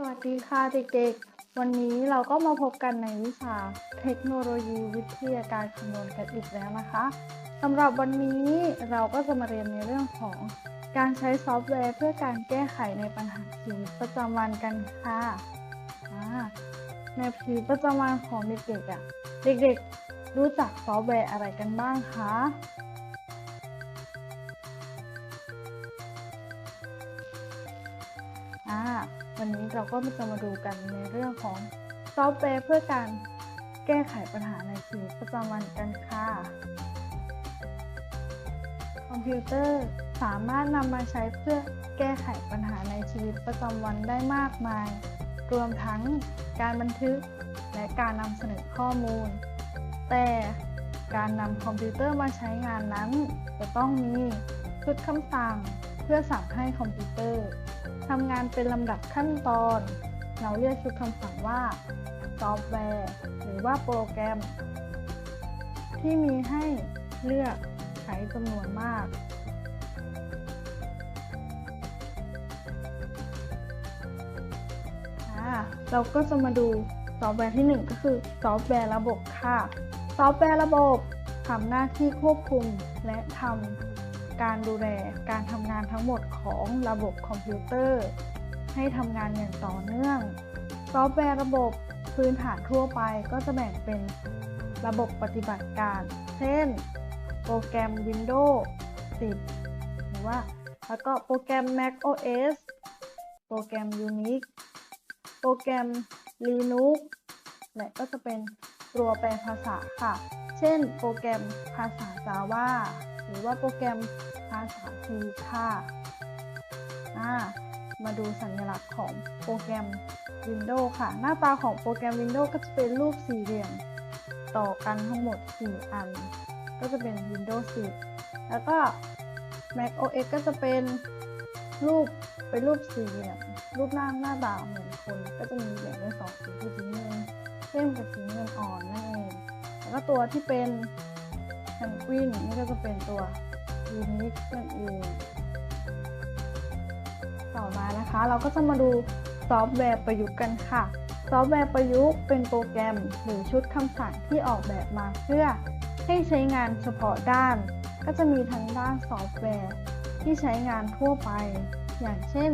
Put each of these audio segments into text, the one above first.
สวัสดีค่ะเด็กๆ วันนี้เราก็มาพบกันในวิชาเทคโนโลยีวิทยาการคำนวณกันอีกแล้วนะคะสำหรับวันนี้เราก็จะมาเรียนในเรื่องของการใช้ซอฟต์แวร์เพื่อการแก้ไขในปัญหาชีวิตประจำวันกันค่ะในชีวิตประจำวันของเด็กๆอะเด็กๆ รู้จักซอฟต์แวร์อะไรกันบ้างคะ นนี้เราก็จะมาดูกันในเรื่องของซอฟต์แวร์เพื่อการแก้ไขปัญหาในชีวิตประจำวันกันค่ะ คอมพิวเตอร์สามารถนำมาใช้เพื่อแก้ไขปัญหาในชีวิตประจำวันได้มากมาย รวมทั้งการบันทึกและการนำเสนอข้อมูล แต่การนำคอมพิวเตอร์มาใช้งานนั้น จะต้องมีชุดคำสั่งเพื่อสั่งให้คอมพิวเตอร์ ทำงานเป็นลำดับขั้นตอน เราเรียกชุดคำสั่งว่าซอฟต์แวร์หรือว่าโปรแกรม ที่มีให้เลือกใช้จำนวนมากอ่าเราก็จะมาดูซอฟต์แวร์ที่ 1 ก็คือซอฟต์แวร์ระบบค่ะ ซอฟต์แวร์ระบบทำหน้าที่ควบคุมและทำ การดูแลการทำงานทั้งหมดของระบบคอมพิวเตอร์ ให้ทำงานอย่างต่อเนื่อง ซอฟต์แวร์ระบบพื้นฐานทั่วไปก็จะแบ่งเป็นระบบปฏิบัติการ เช่น โปรแกรม Windows 10 หรือว่า แล้วก็โปรแกรม Mac OS โปรแกรม Unix โปรแกรม Linux และก็จะเป็นตัวแปลภาษาค่ะ เช่น โปรแกรมภาษา Java หรือว่าโปรแกรม ภาษา C ค่ะอ่ามาดูสัญลักษณ์ของโปรแกรม Windows ค่ะ หน้าตาของโปรแกรม Windows ก็จะเป็นรูปสี่เหลี่ยมต่อกันทั้งหมด 4 อัน ก็จะเป็น Windows 10 แล้วก็ Mac OS ก็จะเป็นรูปเป็นรูปสี่เหลี่ยมรูปหน้าหน้าตาเหมือนคน ก็จะมีแบ่งเป็นสองสีคือสีเงินเข้มกับสีเงินอ่อนนั่นเองแล้วก็ตัวที่เป็นแพนกวินนี่ก็จะเป็นตัว Unix นั่นเองต่อมานะคะเราก็จะมาดูซอฟต์แวร์ประยุกต์กันค่ะ ซอฟต์แวร์ประยุกต์เป็นโปรแกรมหรือชุดคำสั่งที่ออกแบบมาเพื่อให้ใช้งานเฉพาะด้าน ก็จะมีทั้งด้านซอฟต์แวร์ ที่ใช้งานทั่วไป อย่างเช่น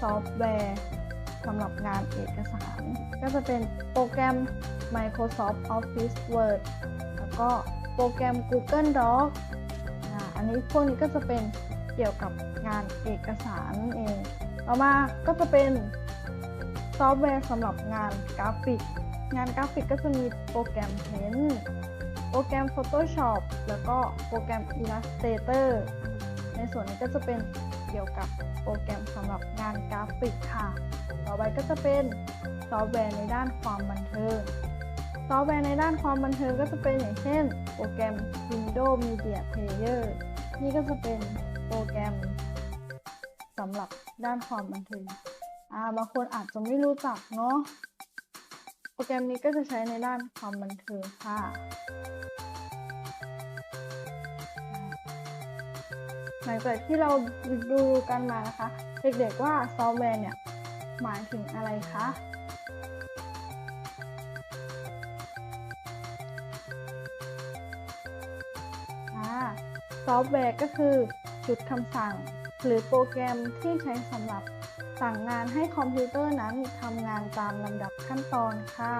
ซอฟต์แวร์สำหรับงานเอกสาร ก็จะเป็นโปรแกรม Microsoft Office Word แล้วก็โปรแกรม Google Docs อันนี้พวกนี้ก็จะเป็นเกี่ยวกับงานเอกสารนั่นเองต่อมาก็จะเป็นซอฟต์แวร์สำหรับงานกราฟิก งานกราฟิกก็จะมีโปรแกรม Paint โปรแกรม Photoshop แล้วก็โปรแกรม Illustrator ในส่วนนี้ก็จะเป็นเกี่ยวกับโปรแกรมสำหรับงานกราฟิกค่ะ ต่อไปก็จะเป็นซอฟต์แวร์ในด้านความบันเทิง ซอฟต์แวร์ในด้านความบันเทิงก็จะเป็นอย่างเช่น โปรแกรม Windows Media Player นี่ก็จะเป็นโปรแกรมสำหรับด้านความบันเทิงอ่าบางคนอาจจะไม่รู้จักเนาะ โปรแกรมนี้ก็จะใช้ในด้านความบันเทิงค่ะหลังจากที่เราดูกันมานะคะ เด็กๆว่าซอฟต์แวร์เนี่ย หมายถึงอะไรคะ ซอฟต์แวร์ก็คือ ชุดคำสั่ง หรือโปรแกรมที่ใช้สำหรับสั่งงานให้คอมพิวเตอร์นั้นทำงานตามลำดับขั้นตอนค่ะ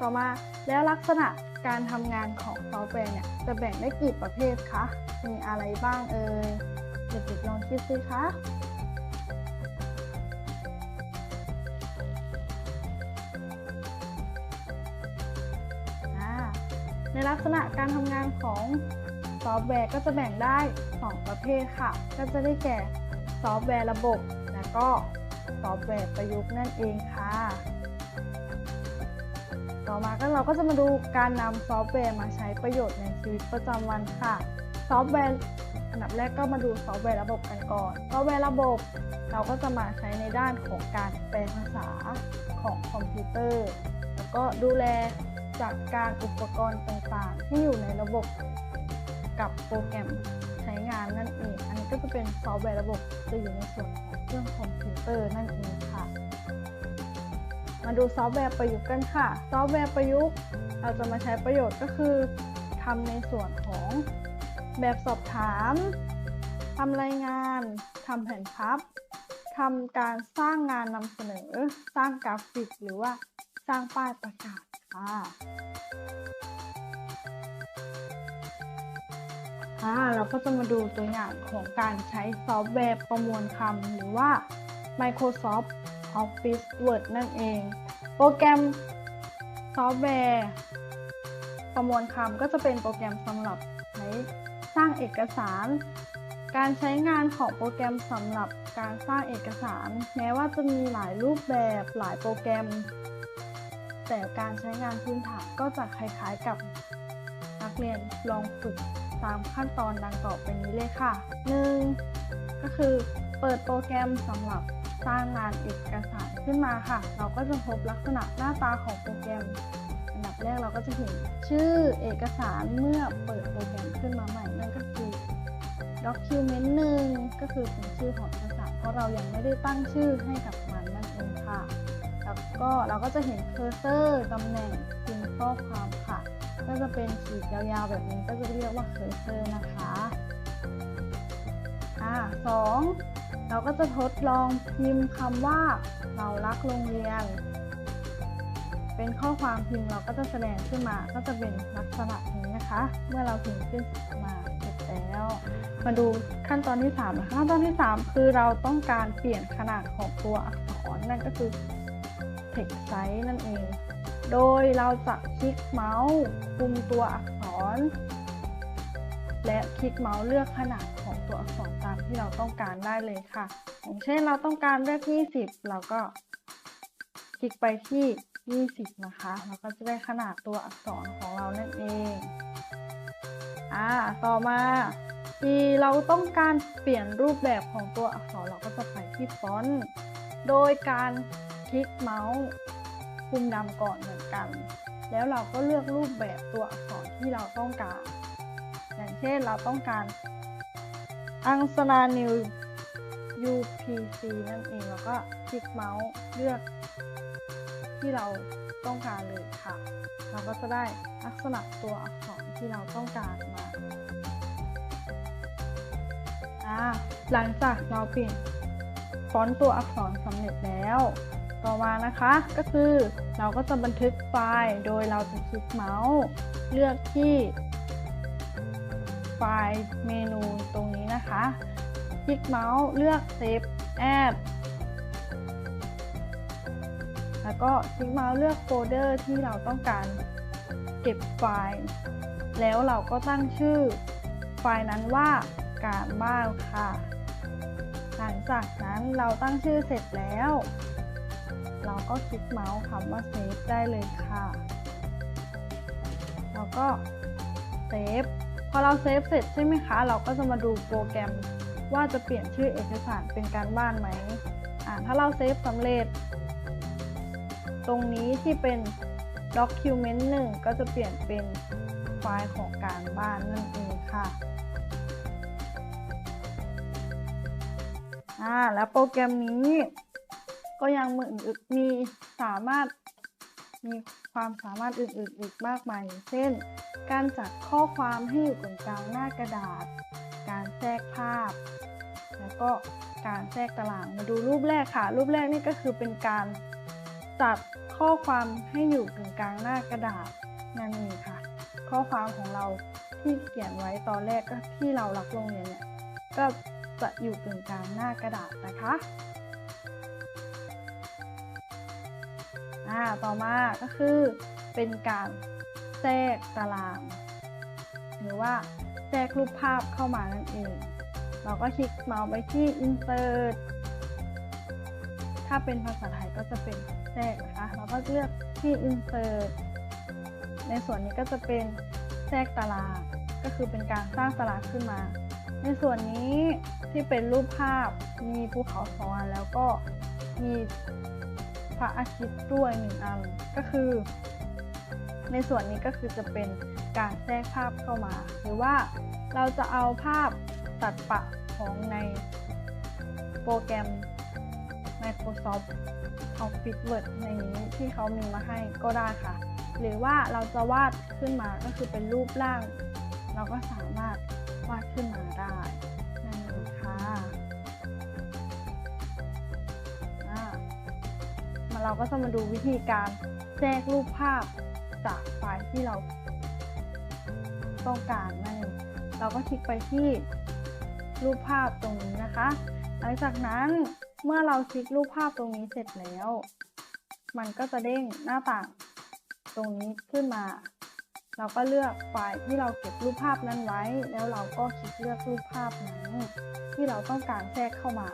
ต่อมาแล้วลักษณะการทำงานของซอฟต์แวร์เนี่ยจะแบ่งได้กี่ประเภทคะ มีอะไรบ้างเอ่ย เด็กๆลองคิดสิคะ ในลักษณะการทำงานของซอฟต์แวร์ก็จะแบ่งได้ 2 ประเภทค่ะ ก็จะได้แก่ซอฟต์แวร์ระบบ และก็ซอฟต์แวร์ประยุกต์นั่นเองค่ะ ต่อมาก็เราก็จะมาดูการนำซอฟต์แวร์มาใช้ประโยชน์ในชีวิตประจำวันค่ะ ซอฟต์แวร์อันดับแรกก็มาดูซอฟต์แวร์ระบบกันก่อน ซอฟต์แวร์ระบบ เราก็จะมาใช้ในด้านของการแปลภาษาของคอมพิวเตอร์ แล้วก็ดูแล จัดการอุปกรณ์ต่างๆ ที่อยู่ในระบบกับโปรแกรมใช้งานนั่นเอง อันนี้ก็จะเป็นซอฟต์แวร์ระบบจะอยู่ในส่วนของเครื่องคอมพิวเตอร์นั่นเองค่ะ มาดูซอฟต์แวร์ประยุกต์กันค่ะ ซอฟต์แวร์ประยุกต์เราจะมาใช้ประโยชน์ก็คือทำในส่วนของแบบสอบถามทำรายงานทำแผนพับทำการสร้างงานนำเสนอ สร้างกราฟิกหรือว่าสร้างป้ายประกาศ ค่ะอ่าเราก็จะมาดูตัวอย่างของการใช้ซอฟต์แวร์ประมวลคำหรือว่า Microsoft Office Word นั่นเอง โปรแกรมซอฟต์แวร์ ประมวลคำก็จะเป็นโปรแกรมสำหรับใช้สร้างเอกสาร การใช้งานของโปรแกรมสำหรับการสร้างเอกสาร แม้ว่าจะมีหลายรูปแบบหลายโปรแกรม แต่การใช้งานพื้นฐานก็จะคล้ายๆกับนักเรียนลองฝึกตามขั้นตอนดังต่อไปนี้เลยค่ะ 1. ก็คือเปิดโปรแกรมสำหรับสร้างงานเอกสารขึ้นมาค่ะ เราก็จะพบลักษณะหน้าตาของโปรแกรม อันดับแรกเราก็จะเห็นชื่อเอกสารเมื่อเปิดโปรแกรมขึ้นมาใหม่นั่นก็คือ document หนึ่งก็คือเป็นชื่อของเรเราะเรายังไม่ได้ตั้งชื่อให้กับมันนั่นเองค่ะ แล้วก็เราก็จะเห็นเคอร์เซอร์ตำแหน่งพิมพ์ข้อความค่ะ ก็จะเป็นขีดยาวๆแบบนี้ก็จะเรียกว่าเคอร์เซอร์นะคะอ่าสองเราก็จะทดลองพิมพ์คำว่าเรารักโรงเรียน เป็นข้อความพิมพ์เราก็จะแสดงขึ้นมาก็จะเป็นลักษณะนี้นะคะ เมื่อเราพิมพ์ขึ้นมา แล้ว มาดูขั้นตอนที่3นะคะขั้นตอนที่ 3 คือเราต้องการเปลี่ยนขนาดของตัวอักษรนั่นก็คือ text size นั่นเอง โดยเราจะคลิกเมาส์คุมตัวอักษร และคลิกเมาส์เลือกขนาดของตัวอักษรตามที่เราต้องการได้เลยค่ะ อย่างเช่นเราต้องการเลือก 20 เราก็คลิกไปที่ 20 นะคะเราก็จะได้ขนาดตัวอักษรของเรานั่นเอง อ่า ต่อมา ที่เราต้องการเปลี่ยนรูปแบบของตัวอักษรเราก็จะไปที่ฟอนต์ โดยการคลิกเมาส์ปุ่มดำก่อนเหมือนกัน แล้วเราก็เลือกรูปแบบตัวอักษรที่เราต้องการ อย่างเช่นเราต้องการ อังสนา New UPC นั่นเองแล้วก็คลิกเมาส์เลือก ที่เราต้องการเลยค่ะ เราก็จะได้ลักษณะตัวอักษรที่เราต้องการมา หลังจากเราเปลี่ยนฟอนต์ตัวอักษรสำเร็จแล้ว ต่อมานะคะก็คือเราก็จะบันทึกไฟล์โดยเราจะคลิกเมาส์ เลือกที่ไฟล์เมนูตรงนี้นะคะ คลิกเมาส์เลือก Save As แล้วก็คลิกเมาส์เลือกโฟลเดอร์ที่เราต้องการเก็บไฟล์ แล้วเราก็ตั้งชื่อไฟล์นั้นว่า การบ้านค่ะ หลังจากนั้นเราตั้งชื่อเสร็จแล้ว เราก็คลิกเมาส์คำว่าเซฟได้เลยค่ะเราก็เซฟพอเราเซฟเสร็จใช่ไหมคะ เราก็จะมาดูโปรแกรมว่าจะเปลี่ยนชื่อเอกสารเป็นการบ้านไหมอ่าถ้าเราเซฟสำเร็จ ตรงนี้ที่เป็น document 1 ก็จะเปลี่ยนเป็นไฟล์ของการบ้านนั่นเองค่ะ อ่าแล้วโปรแกรมนี้ ก็ยังมือมีสามารถมีความสามารถอื่นๆอีกมากมาย เช่น การจัดข้อความให้อยู่ตรงกลางหน้ากระดาษ การแทรกภาพ แล้วก็การแทรกตาราง มาดูรูปแรกค่ะ รูปแรกนี่ก็คือเป็นการจัดข้อความให้อยู่ตรงกลางหน้ากระดาษนั่นเองค่ะ ข้อความของเราที่เขียนไว้ตอนแรกก็ที่เรารักโรงเรียนเนี่ย ก็ จะอยู่ตรงกลางหน้ากระดาษนะคะอ่าต่อมาก็คือเป็นการแทรกตาราง หรือว่าแทรกรูปภาพเข้ามานั่นเอง เราก็คลิกเมาส์ไปที่ insert ถ้าเป็นภาษาไทยก็จะเป็นแทรกนะคะ เราก็เลือกที่ insert ในส่วนนี้ก็จะเป็นแทรกตาราง ก็คือเป็นการสร้างตารางขึ้นมา ส่วนนี้ที่เป็นรูปภาพมีภูเขาสองอันแล้วก็มีพระอาทิตย์ด้วยหนึ่งอันก็คือ ในส่วนนี้ก็คือจะเป็นการแทรกภาพเข้ามา หรือว่าเราจะเอาภาพตัดปะของในโปรแกรม Microsoft Office Word ในนี้ที่เขามีมาให้ก็ได้ค่ะ หรือว่าเราจะวาดขึ้นมาก็คือเป็นรูปร่าง เราก็สามารถ วาดขึ้นมาได้นั่นเองค่ะมาเราก็จะมาดูวิธีการแทรกรูปภาพจากไฟล์ที่เราต้องการนั่นเองเราก็คลิกไปที่รูปภาพตรงนี้นะคะ หลังจากนั้นเมื่อเราคลิกรูปภาพตรงนี้เสร็จแล้ว มันก็จะเด้งหน้าต่างตรงนี้ขึ้นมา เราก็เลือกไฟล์ที่เราเก็บรูปภาพนั้นไว้ แล้วเราก็คลิกเลือกรูปภาพนั้นที่เราต้องการแทรกเข้ามา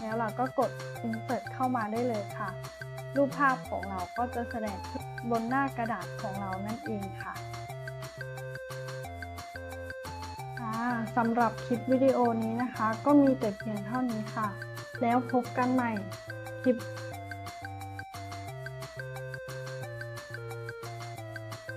แล้วเราก็กด insert เข้ามาได้เลยค่ะ รูปภาพของเราก็จะแสดงบนหน้ากระดาษของเรานั่นเองค่ะค่ะสำหรับคลิปวิดีโอนี้นะคะ ก็มีแต่เพียงเท่านี้ค่ะ แล้วพบกันใหม่คลิป